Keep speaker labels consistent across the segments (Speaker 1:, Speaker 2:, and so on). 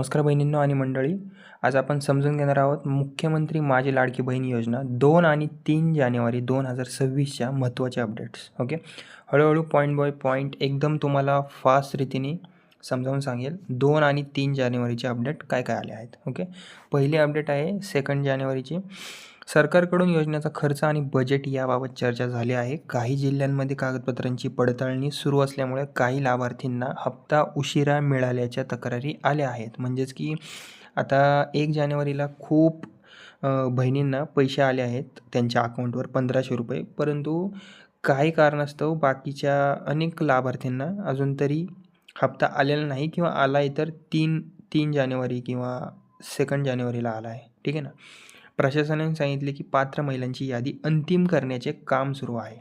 Speaker 1: नमस्कार बहिणींनो आणि मंडळी आज आपण समजून घेणार आहोत मुख्यमंत्री माझी लाडकी बहीण योजना दोन आणि तीन जानेवारी दोन हजार सव्वीसच्या महत्त्वाचे अपडेट्स ओके हळूहळू पॉईंट बाय पॉईंट एकदम तुम्हाला फास्ट रीतीने समजावून सांगेल. दोन आणि तीन जानेवारीचे अपडेट काय काय आले आहेत. ओके पहिली अपडेट आहे सेकंड जानेवारीची. सरकारकडून योजनेचा खर्च आणि बजेट याबाबत चर्चा झाली आहे. काही जिल्ह्यांमध्ये कागदपत्रांची पडताळणी सुरू असल्यामुळे काही लाभार्थींना हप्ता उशिरा मिळाल्याच्या तक्रारी आल्या आहेत. म्हणजेच की आता एक जानेवारीला खूप बहिणींना पैसे आले आहेत त्यांच्या अकाउंटवर पंधराशे रुपये. परंतु काही कारणास्तव बाकीच्या अनेक लाभार्थींना अजून तरी हप्ता आलेला नाही किंवा आला आहे तर तीन तीन जानेवारी किंवा सेकंड जानेवारीला आला आहे. ठीक आहे ना? प्रशासनाने सांगितले की पात्र महिलांची यादी अंतिम करण्याचे काम सुरू आहे.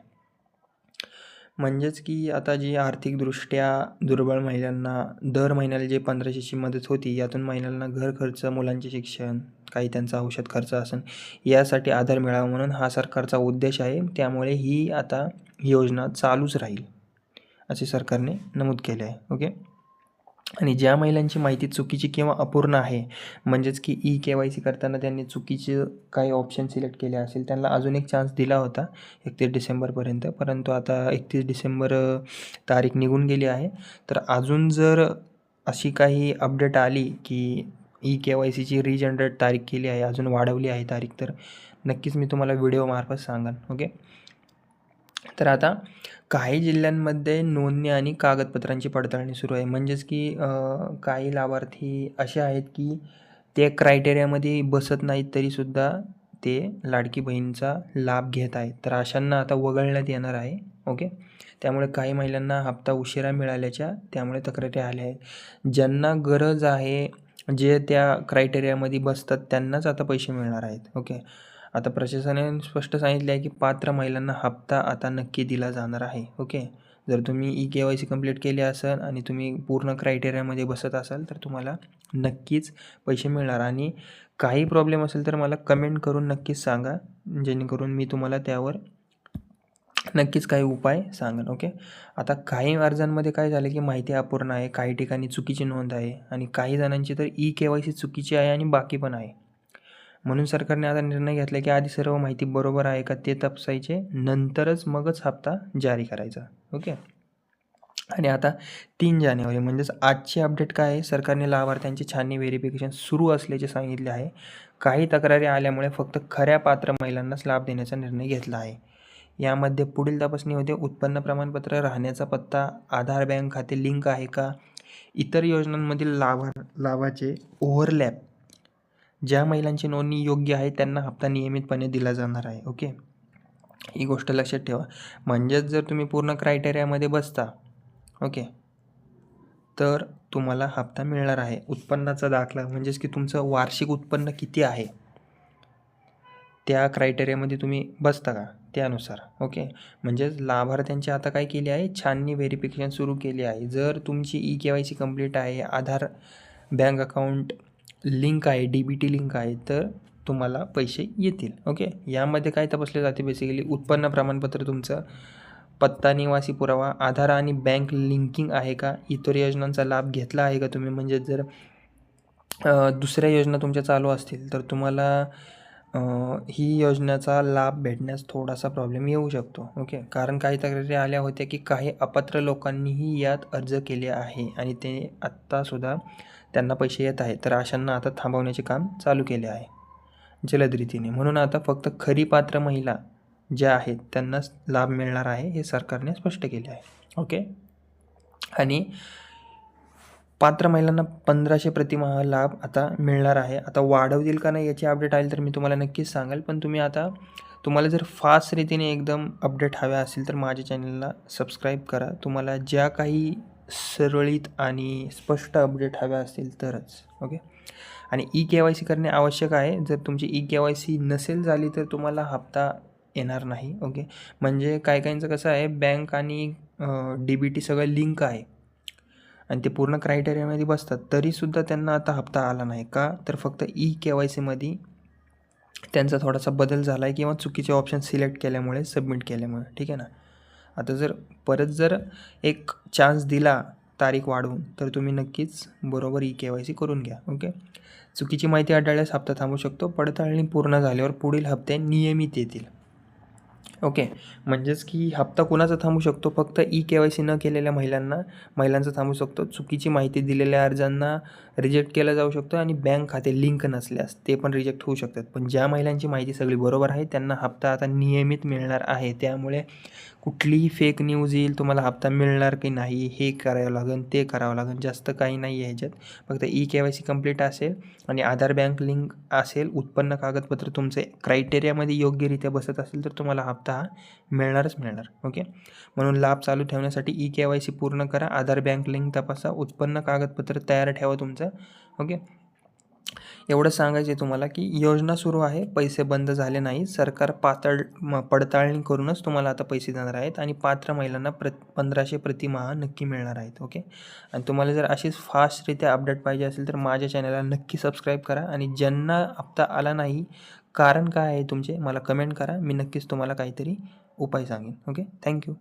Speaker 1: म्हणजेच की आता जी आर्थिकदृष्ट्या दुर्बळ महिलांना दर महिन्याला जे पंधराशेची मदत होती यातून महिलांना घर खर्च मुलांचे शिक्षण काही त्यांचा औषध खर्च असेल यासाठी आधार मिळावा म्हणून हा सरकारचा उद्देश आहे. त्यामुळे ही आता योजना चालूच राहील असे सरकारने नमूद केले आहे ओके? आणि ज्या महिलांची माहिती चुकीची किंवा अपूर्ण आहे म्हणजेच की ई के वाय सी करताना त्यांनी चुकीचे काही ऑप्शन सिलेक्ट केले असेल त्यांना अजून एक चान्स दिला होता एकतीस डिसेंबरपर्यंत परंतु आता एकतीस डिसेंबर तारीख निघून गेली आहे. तर अजून जर अशी काही अपडेट आली की ई के वाय सीची रिजनरेट तारीख केली आहे अजून वाढवली आहे तारीख तर नक्कीच मी तुम्हाला व्हिडिओमार्फत सांगेन ओके तर आता काही जिल्ह्यांमध्ये नोंदणी आणि कागदपत्रांची पडताळणी सुरू आहे. म्हणजेच की काही लाभार्थी असे आहेत की ते क्रायटेरियामध्ये बसत नाहीत तरीसुद्धा ते लाडकी बहीणचा लाभ घेत आहेत. तर अशांना आता वगळण्यात येणार आहे ओके? त्यामुळे काही महिलांना हप्ता उशिरा मिळाल्याच्या त्यामुळे तक्रारी आल्या आहेत. ज्यांना गरज आहे जे त्या क्रायटेरियामध्ये बसतात त्यांनाच आता पैसे मिळणार आहेत ओके? आता प्रशासनाने स्पष्ट सांगितले आहे की पात्र महिलांना हप्ता आता नक्की दिला जाणार आहे ओके? जर तुम्ही e K Y C complete केली असाल आणि तुम्ही पूर्ण क्रायटेरियामध्ये बसत असाल तर तुम्हाला नक्कीच पैसे मिळणार. आणि काही प्रॉब्लेम असेल तर मला कमेंट करून नक्कीच सांगा जेणेकरून मी तुम्हाला त्यावर नक्कीच काही उपाय सांगेन ओके? आता काही अर्जांमध्ये काय झालं की माहिती अपूर्ण आहे काही ठिकाणी चुकीची नोंद आहे आणि काही जणांची तर ई के वाय सी चुकीची आहे आणि बाकी पण आहे. म्हणून सरकारने आता निर्णय घेतला की आधी सर्व माहिती बरोबर आहे का ते तपासायचे नंतरच मगच हप्ता जारी करायचा. ओके? आणि आता तीन जानेवारी म्हणजेच आजची अपडेट काय आहे? सरकारने लाभार्थ्यांची छाननी व्हेरिफिकेशन सुरू असल्याचे सांगितले आहे. काही तक्रारी आल्यामुळे फक्त खऱ्या पात्र महिलांनाच लाभ देण्याचा निर्णय घेतला आहे. यामध्ये पुढील तपासणीमध्ये उत्पन्न प्रमाणपत्र राहण्याचा पत्ता आधार बँक खाते लिंक आहे का? इतर योजनांमधील लाभा लाभाचे ओव्हरलॅप ज्या महिलांची नोंदणी योग्य आहे त्यांना हप्ता नियमितपणे दिला जाणार आहे ओके? ही गोष्ट लक्षात ठेवा. म्हणजेच जर तुम्ही पूर्ण क्रायटेरियामध्ये बसता ओके तर तुम्हाला हप्ता मिळणार आहे. उत्पन्नाचा दाखला म्हणजेच की तुमचं वार्षिक उत्पन्न किती आहे त्या क्रायटेरियामध्ये तुम्ही बसता का? त्यानुसार ओके? म्हणजेच लाभार्थ्यांची आता काय केली आहे? छाननी व्हेरिफिकेशन सुरू केली आहे. जर तुमची e K Y C complete आहे आधार बँक अकाउंट लिंक आहे डी बी टी लिंक आहे तर तुम्हाला पैसे येतील ओके? यामध्ये काय तपासले जाते बेसिकली उत्पन्न प्रमाणपत्र तुमचं पत्ता निवासी पुरावा आधार आणि बँक लिंकिंग आहे का? इतर योजनांचा लाभ घेतला आहे का तुम्ही? म्हणजे जर दुसऱ्या योजना तुमच्या चालू असतील तर तुम्हाला ही योजनेचा लाभ भेटण्यास थोडासा प्रॉब्लेम येऊ शकतो ओके? कारण काही तक्रारी आल्या होत्या की काही अपात्र लोकांनीही यात अर्ज केले आहे आणि ते आत्तासुद्धा त्यांना पैसे येत आहेत तर अशांना आता थांबवण्याचे काम चालू केले आहे. जलद रीतीने म्हणून आता फक्त खरी पात्र महिला ज्या आहेत त्यांनाच लाभ मिळणार आहे हे सरकारने स्पष्ट केले आहे. ओके? आणि पात्र महिलांना पंधराशे प्रतिमाह लाभ आता मिळणार आहे. आता वाढवतील का नाही याची अपडेट आली तर मी तुम्हाला नक्कीच सांगेल. पण तुम्ही आता तुम्हाला जर फास्ट रीतीने एकदम अपडेट हव्या असेल तर माझ्या चॅनलला सबस्क्राईब करा. तुम्हाला ज्या काही सुरळीत आणि स्पष्ट अपडेट हव्या असतील तरच ओके आणि ई के वाय सी करणे आवश्यक आहे. जर तुमची ई के वाय सी नसेल झाली तर तुम्हाला हप्ता येणार नाही ओके म्हणजे काही काहींचं कसं आहे बँक आणि डी बी टी सगळं लिंक आहे. आणि ते पूर्ण क्रायटेरियामध्ये बसतात. तरीसुद्धा त्यांना आता हप्ता आला नाही का? तर फक्त ई के वाय सीमध्ये त्यांचा थोडासा बदल झाला आहे किंवा चुकीचे ऑप्शन सिलेक्ट केल्यामुळे सबमिट केल्यामुळे. ठीक आहे ना? आता जर परत जर एक चान्स दिला तारीख वाढवून तर तुम्ही नक्कीच बरोबर ई के वाय सी करून घ्या ओके चुकीची माहिती आढळल्यास हप्ता थांबू शकतो पडताळणी पूर्ण झाल्यावर पुढील हप्ते नियमित येतील. ओके. म्हणजेच की हप्ता कुणाचा थांबू शकतो? फक्त ई के वाय सी न केलेल्या महिलांना महिलांचा थांबू शकतो. चुकीची माहिती दिलेल्या अर्जांना रिजेक्ट केला जाऊ शकतो आणि बँक खाते लिंक नसल्यास ते पण रिजेक्ट होऊ शकतात. पण ज्या महिलांची माहिती सगळी बरोबर आहे त्यांना हप्ता आता नियमित मिळणार आहे. त्यामुळे कुठलीही फेक न्यूज येईल तुम्हाला हप्ता मिळणार की नाही हे करावं लागेल ते करावं लागेल जास्त काही नाही आहे ह्याच्यात फक्त E K Y C complete असेल आणि आधार बँक लिंक असेल उत्पन्न कागदपत्र तुमचे क्रायटेरियामध्ये योग्यरित्या बसत असेल तर तुम्हाला हप्ता हा मिळणारच मिळणार ओके म्हणून लाभ चालू ठेवण्यासाठी ई के वाय सी पूर्ण करा आधार बँक लिंक तपासा उत्पन्न कागदपत्र तयार ठेवा तुमचं ओके एवढं सांगायचं आहे तुम्हाला की योजना सुरू आहे पैसे बंद झाले नाही सरकार पातळ म पडताळणी करूनच तुम्हाला आता पैसे देणार आहेत आणि पात्र महिलांना प्र पंधराशे प्रतिमाह नक्की मिळणार आहेत ओके? आणि तुम्हाला जर अशीच फास्टरित्या अपडेट पाहिजे असेल तर माझ्या चॅनलला नक्की सबस्क्राईब करा आणि ज्यांना हप्ता आला नाही कारण काय आहे तुमचे मला कमेंट करा. मी नक्कीच तुम्हाला काहीतरी उपाय सांगेन ओके? थँक्यू.